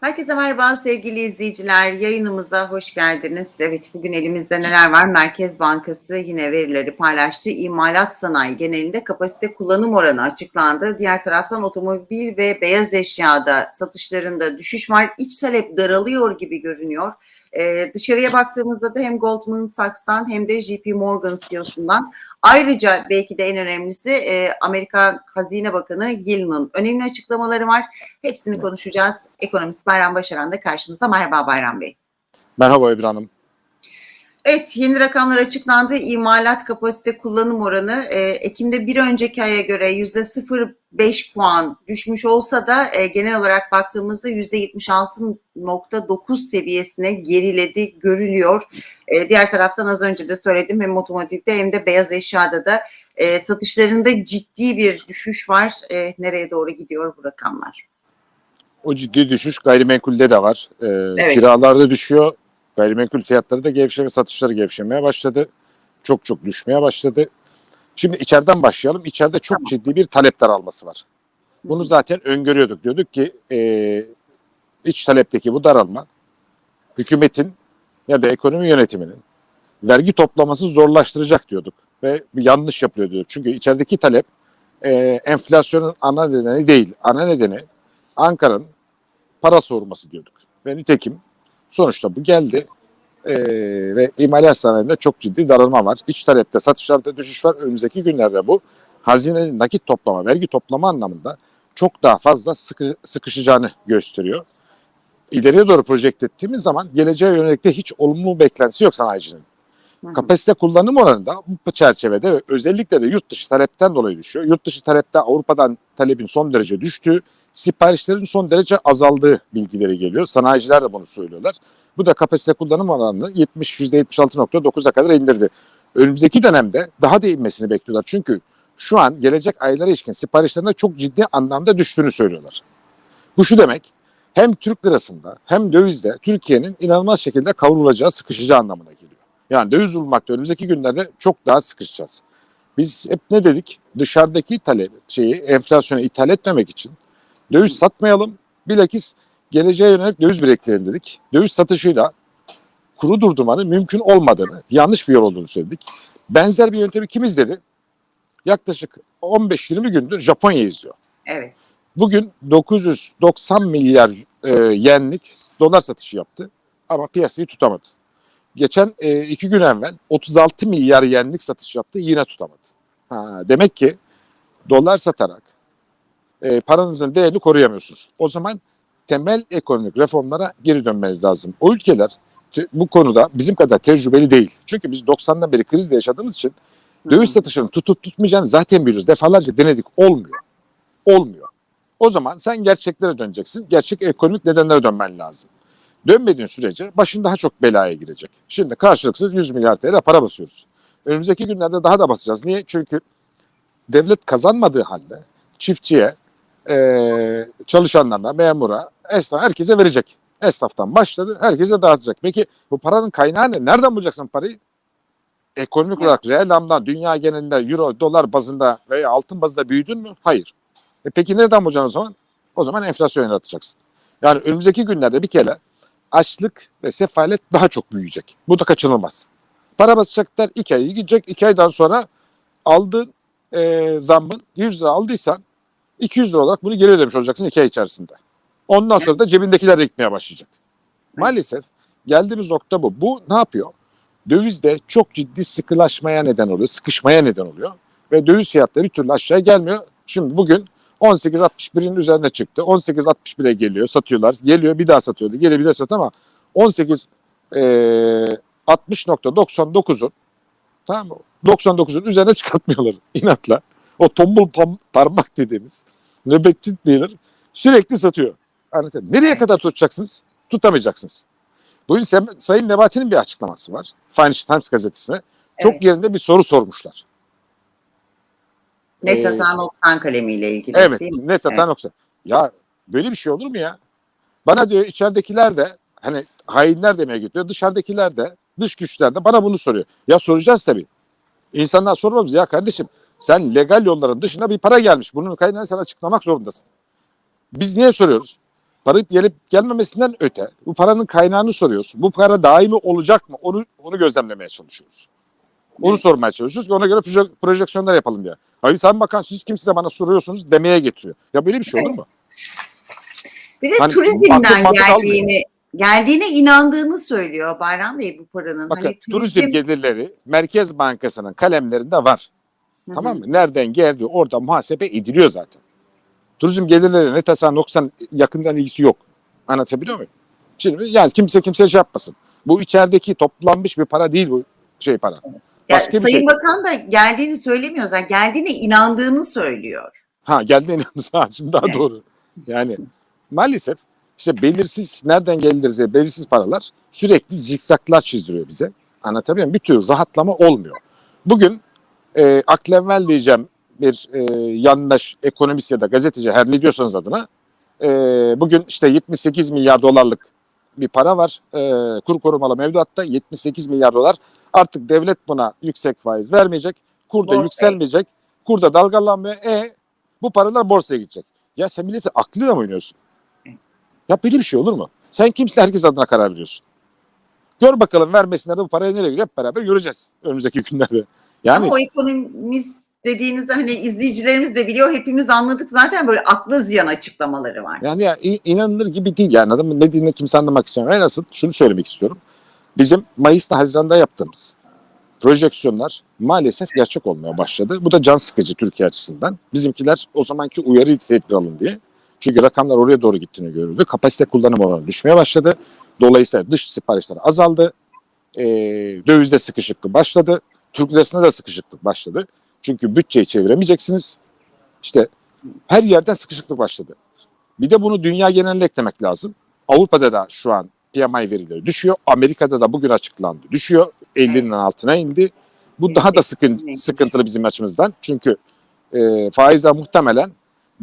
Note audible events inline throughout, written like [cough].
Herkese merhaba sevgili izleyiciler. Yayınımıza hoş geldiniz. Evet bugün elimizde neler var? Merkez Bankası yine verileri paylaştı. İmalat sanayi genelinde kapasite kullanım oranı açıklandı. Diğer taraftan otomobil ve beyaz eşyada satışlarında düşüş var. İç talep daralıyor gibi görünüyor. Ee, dışarıya baktığımızda da hem Goldman Sachs'tan hem de JP Morgan CEO'sundan ayrıca belki de en önemlisi e, Amerika Hazine Bakanı Yellen'ın önemli açıklamaları var. Hepsini konuşacağız. Ekonomist Bayram Başaran da karşımızda. Merhaba Bayram Bey. Merhaba Ebru Hanım. Evet yeni rakamlar açıklandı. İmalat kapasite kullanım oranı e, Ekim'de bir önceki aya göre %0,5 puan düşmüş olsa da e, genel olarak baktığımızda %76.9 seviyesine geriledi görülüyor. E, diğer taraftan az önce de söyledim hem otomotivde hem de beyaz eşyada da e, satışlarında ciddi bir düşüş var. E, nereye doğru gidiyor bu rakamlar? O ciddi düşüş gayrimenkulde de var. Ee, Evet. Kiralarda düşüyor. Gayrimenkul fiyatları da gevşeme, satışları gevşemeye başladı. Çok çok düşmeye başladı. Şimdi içeriden başlayalım. İçeride çok Tamam. ciddi bir talep daralması var. Bunu zaten öngörüyorduk. Diyorduk ki e, iç talepteki bu daralma hükümetin ya da ekonomi yönetiminin vergi toplaması zorlaştıracak diyorduk. Ve yanlış yapılıyor diyorduk. Çünkü içerideki talep e, enflasyonun ana nedeni değil. Ana nedeni Ankara'nın para sorması diyorduk. Ve nitekim sonuçta bu geldi. Ee, ve imalat sanayinde çok ciddi daralma var. İç talepte, satışlarda düşüş var. Önümüzdeki günlerde bu hazinenin nakit toplama, vergi toplama anlamında çok daha fazla sıkı, sıkışacağını gösteriyor. İleriye doğru projekte ettiğimiz zaman geleceğe yönelik de hiç olumlu beklentisi yok sanayicinin. Hı hı. Kapasite kullanım oranında bu çerçevede ve özellikle de yurt dışı talepten dolayı düşüyor. Yurt dışı talepte Avrupa'dan talebin son derece düştüğü, siparişlerin son derece azaldığı bilgileri geliyor. Sanayiciler de bunu söylüyorlar. Bu da kapasite kullanım oranını 70 %76.9'a kadar indirdi. Önümüzdeki dönemde daha da inmesini bekliyorlar. Çünkü şu an gelecek aylara ilişkin siparişlerinde çok ciddi anlamda düştüğünü söylüyorlar. Bu şu demek, hem Türk lirasında hem dövizde Türkiye'nin inanılmaz şekilde kavrulacağı, sıkışacağı anlamına geliyor. Yani döviz bulmakta önümüzdeki günlerde çok daha sıkışacağız. Biz hep ne dedik? Dışarıdaki talep şeyi enflasyona ithal etmemek için döviz satmayalım. Bilakis geleceğe yönelik döviz biriktirelim dedik. Döviz satışıyla kuru durdurmanın mümkün olmadığını, yanlış bir yol olduğunu söyledik. Benzer bir yöntemi kim izledi? Yaklaşık 15-20 gündür Japonya izliyor. Evet. Bugün 990 milyar e, yenlik dolar satışı yaptı ama piyasayı tutamadı. Geçen e, iki gün evvel 36 milyar yenlik satış yaptı yine tutamadı. Ha, demek ki dolar satarak e, paranızın değerini koruyamıyorsunuz. O zaman temel ekonomik reformlara geri dönmeniz lazım. O ülkeler bu konuda bizim kadar tecrübeli değil. Çünkü biz 90'dan beri krizle yaşadığımız için döviz satışının tutup tutmayacağını zaten biliyoruz. Defalarca denedik. Olmuyor. Olmuyor. O zaman sen gerçeklere döneceksin. Gerçek ekonomik nedenlere dönmen lazım. Dönmediğin sürece başın daha çok belaya girecek. Şimdi karşılıksız 100 milyar TL para basıyoruz. Önümüzdeki günlerde daha da basacağız. Niye? Çünkü devlet kazanmadığı halde çiftçiye, eee, çalışanlarına, memura, esnaf herkese verecek. Esnaftan başladı, herkese dağıtacak. Peki bu paranın kaynağı ne? Nereden bulacaksın parayı? Ekonomik olarak reel anlamda dünya genelinde euro, dolar bazında veya altın bazında büyüdün mü? Hayır. E peki nereden bulacaksın o zaman? O zaman enflasyon yaratacaksın. Yani önümüzdeki günlerde bir kere açlık ve sefalet daha çok büyüyecek. Bu da kaçınılmaz. Para basacaklar iki ay gidecek. iki aydan sonra aldığın e, zammın 100 lira aldıysan 200 lira olarak bunu geri ödemiş olacaksın iki ay içerisinde. Ondan sonra da cebindekiler de gitmeye başlayacak. Maalesef geldiğimiz nokta bu. Bu ne yapıyor? Dövizde çok ciddi sıkılaşmaya neden oluyor, sıkışmaya neden oluyor. Ve döviz fiyatları bir türlü aşağı gelmiyor. Şimdi bugün 18.61'in üzerine çıktı. 18.61'e geliyor, satıyorlar. Geliyor bir daha satıyordu. Geliyor bir daha satıyor ama 18 eee 60.99'un tamam mı? 99'un üzerine çıkartmıyorlar inatla. O tombul pam- parmak dediğimiz nöbetçi dealer sürekli satıyor. Anlatayım. Nereye kadar tutacaksınız? Tutamayacaksınız. Bugün Sem- Sayın Nebati'nin bir açıklaması var. Financial Times gazetesine. Çok Evet. yerinde bir soru sormuşlar. Net Ee, atan 90 kalemiyle ilgili Evet, değil mi? net atan yoksa. Ya böyle bir şey olur mu ya? Bana diyor içeridekiler de hani hainler demeye gidiyor. Dışarıdakiler de dış güçler de bana bunu soruyor. Ya soracağız tabii. İnsanlar sormamız ya kardeşim sen legal yolların dışına bir para gelmiş. Bunun kaynağını sen açıklamak zorundasın. Biz niye soruyoruz? para gelip gelmemesinden öte bu paranın kaynağını soruyoruz. Bu para daimi olacak mı? Onu onu gözlemlemeye çalışıyoruz. Onu Evet. sormaya çalışıyoruz ki ona göre proje- projeksiyonlar yapalım diye. Hayır sen bakan siz kimse bana soruyorsunuz demeye getiriyor. Ya böyle bir şey olur mu? Bir de Hani turizmden mantık- mantık almıyor. geldiğini geldiğine inandığını söylüyor Bayram Bey bu paranın. Bakın Hani turizm gelirleri Merkez Bankası'nın kalemlerinde var. Tamam mı? Nereden geldi orada muhasebe ediliyor zaten. Turizm gelirleri ne tasa noksan yakından ilgisi yok. Anlatabiliyor muyum? Şimdi yani kimse kimse şey yapmasın. Bu içerideki toplanmış bir para değil bu şey para. Ya, bir Sayın şey. Bakan da geldiğini söylemiyor zaten. Geldiğine inandığını söylüyor. Ha geldi inandı. [laughs] Ha, Şimdi daha Evet. doğru. Yani maalesef işte belirsiz nereden gelir diye belirsiz paralar sürekli zikzaklar çizdiriyor bize. Anlatabiliyor muyum? Bir tür rahatlama olmuyor. Bugün e, aklevvel diyeceğim bir e, yandaş ekonomist ya da gazeteci her ne diyorsanız adına e, bugün işte 78 milyar dolarlık bir para var. E, kur korumalı mevduatta 78 milyar dolar. Artık devlet buna yüksek faiz vermeyecek. Kur da yükselmeyecek. Kur da dalgalanmıyor. E bu paralar borsaya gidecek. Ya sen milleti aklıyla mı oynuyorsun? Ya böyle bir şey olur mu? Sen kimsin herkes adına karar veriyorsun. Gör bakalım vermesinler de bu parayı nereye gidiyor hep beraber göreceğiz önümüzdeki [laughs] günlerde. Yani Ama o ekonomist dediğinizde hani izleyicilerimiz de biliyor. Hepimiz anladık zaten böyle aklı ziyan açıklamaları var. Yani ya inanılır gibi değil yani adamın ne dediğini kimse anlamak istemiyor. En asıl şunu söylemek istiyorum. Bizim Mayıs'ta Haziran'da yaptığımız projeksiyonlar maalesef gerçek olmaya başladı. Bu da can sıkıcı Türkiye açısından. Bizimkiler o zamanki uyarı tedbir alın diye. Çünkü rakamlar oraya doğru gittiğini görüldü. Kapasite kullanım oranı düşmeye başladı. Dolayısıyla dış siparişler azaldı. Ee, dövizde sıkışıklık başladı. Türk lirasında da sıkışıklık başladı. Çünkü bütçeyi çeviremeyeceksiniz. İşte her yerden sıkışıklık başladı. Bir de bunu dünya geneline eklemek lazım. Avrupa'da da şu an PMI verileri düşüyor. Amerika'da da bugün açıklandı. Düşüyor. 50'nin altına indi. Bu daha da sıkın, sıkıntılı bizim açımızdan. Çünkü e, faizler muhtemelen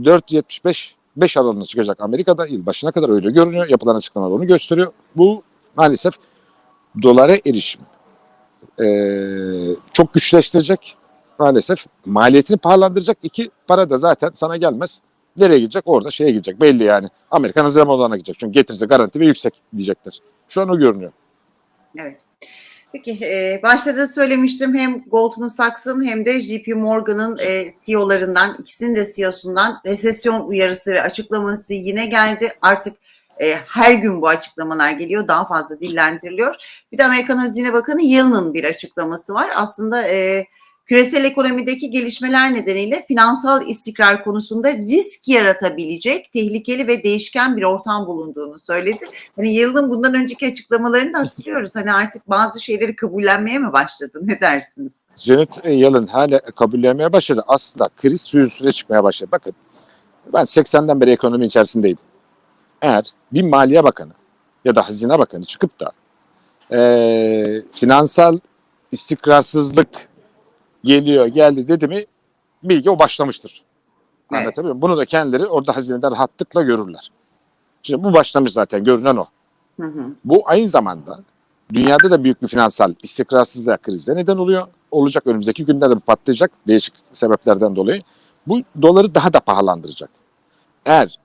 4.75 5 aralığına çıkacak Amerika'da. Yıl başına kadar öyle görünüyor. Yapılan açıklamalar onu gösteriyor. Bu maalesef dolara erişimi e, çok güçleştirecek. Maalesef maliyetini pahalandıracak. İki para da zaten sana gelmez. Nereye gidecek? Orada şeye gidecek. Belli yani. Amerikan Haziran Odağı'na gidecek. Çünkü getirisi garanti ve yüksek diyecekler. Şu an o görünüyor. Evet. Peki e, başta da söylemiştim hem Goldman Sachs'ın hem de JP Morgan'ın e, CEO'larından ikisinin de CEO'sundan resesyon uyarısı ve açıklaması yine geldi. Artık e, her gün bu açıklamalar geliyor. Daha fazla dillendiriliyor. Bir de Amerikan Hazine Bakanı Yellen'ın bir açıklaması var. Aslında e, küresel ekonomideki gelişmeler nedeniyle finansal istikrar konusunda risk yaratabilecek tehlikeli ve değişken bir ortam bulunduğunu söyledi. Hani Yılın bundan önceki açıklamalarını da hatırlıyoruz. Hani artık bazı şeyleri kabullenmeye mi başladı? Ne dersiniz? Janet Yellen hala kabullenmeye başladı. Aslında kriz sürüsüne çıkmaya başladı. Bakın ben 80'den beri ekonomi içerisindeyim. Eğer bir maliye bakanı ya da hazine bakanı çıkıp da eee, finansal istikrarsızlık geliyor geldi dedi mi bilgi o başlamıştır. Evet. Anlatabiliyor muyum? Bunu da kendileri orada hazineden rahatlıkla görürler. Şimdi bu başlamış zaten görünen o. Hı hı. Bu aynı zamanda dünyada da büyük bir finansal istikrarsızlığa krize neden oluyor. Olacak önümüzdeki günlerde patlayacak değişik sebeplerden dolayı. Bu doları daha da pahalandıracak. Eğer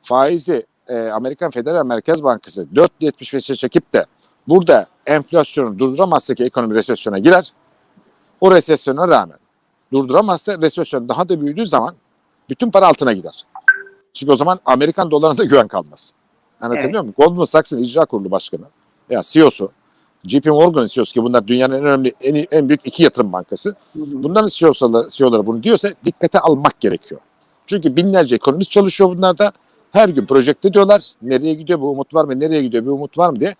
faizi e, Amerikan Federal Merkez Bankası 4.75'e çekip de burada enflasyonu durduramazsa ki ekonomi resesyona girer. O resesyona rağmen durduramazsa resesyon daha da büyüdüğü zaman bütün para altına gider. Çünkü o zaman Amerikan dolarına güven kalmaz. Anlatabiliyor muyum? Goldman Sachs'ın icra kurulu başkanı ya CEO'su, JP Morgan'ın CEO'su ki bunlar dünyanın en önemli, en, en büyük iki yatırım bankası. Hı hı. Bunların CEO'ları, CEO'ları bunu diyorsa dikkate almak gerekiyor. Çünkü binlerce ekonomist çalışıyor bunlarda. Her gün projekte diyorlar. Nereye gidiyor bu umut var mı? Nereye gidiyor bir umut var mı diye.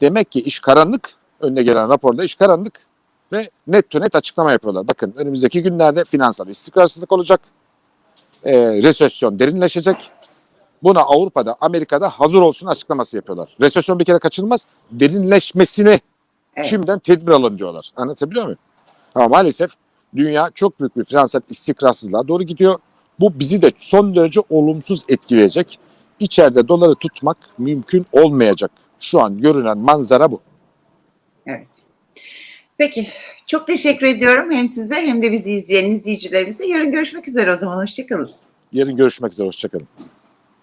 Demek ki iş karanlık. Önüne gelen raporda iş karanlık ve net to net açıklama yapıyorlar. Bakın önümüzdeki günlerde finansal istikrarsızlık olacak. E, resesyon derinleşecek. Buna Avrupa'da, Amerika'da hazır olsun açıklaması yapıyorlar. Resesyon bir kere kaçınılmaz. Derinleşmesini Evet. şimdiden tedbir alın diyorlar. Anlatabiliyor muyum? Ama maalesef dünya çok büyük bir finansal istikrarsızlığa doğru gidiyor. Bu bizi de son derece olumsuz etkileyecek. İçeride doları tutmak mümkün olmayacak. Şu an görünen manzara bu. Evet. Peki. Çok teşekkür ediyorum hem size hem de bizi izleyen izleyicilerimize. Yarın görüşmek üzere o zaman. Hoşçakalın. Yarın görüşmek üzere. Hoşçakalın.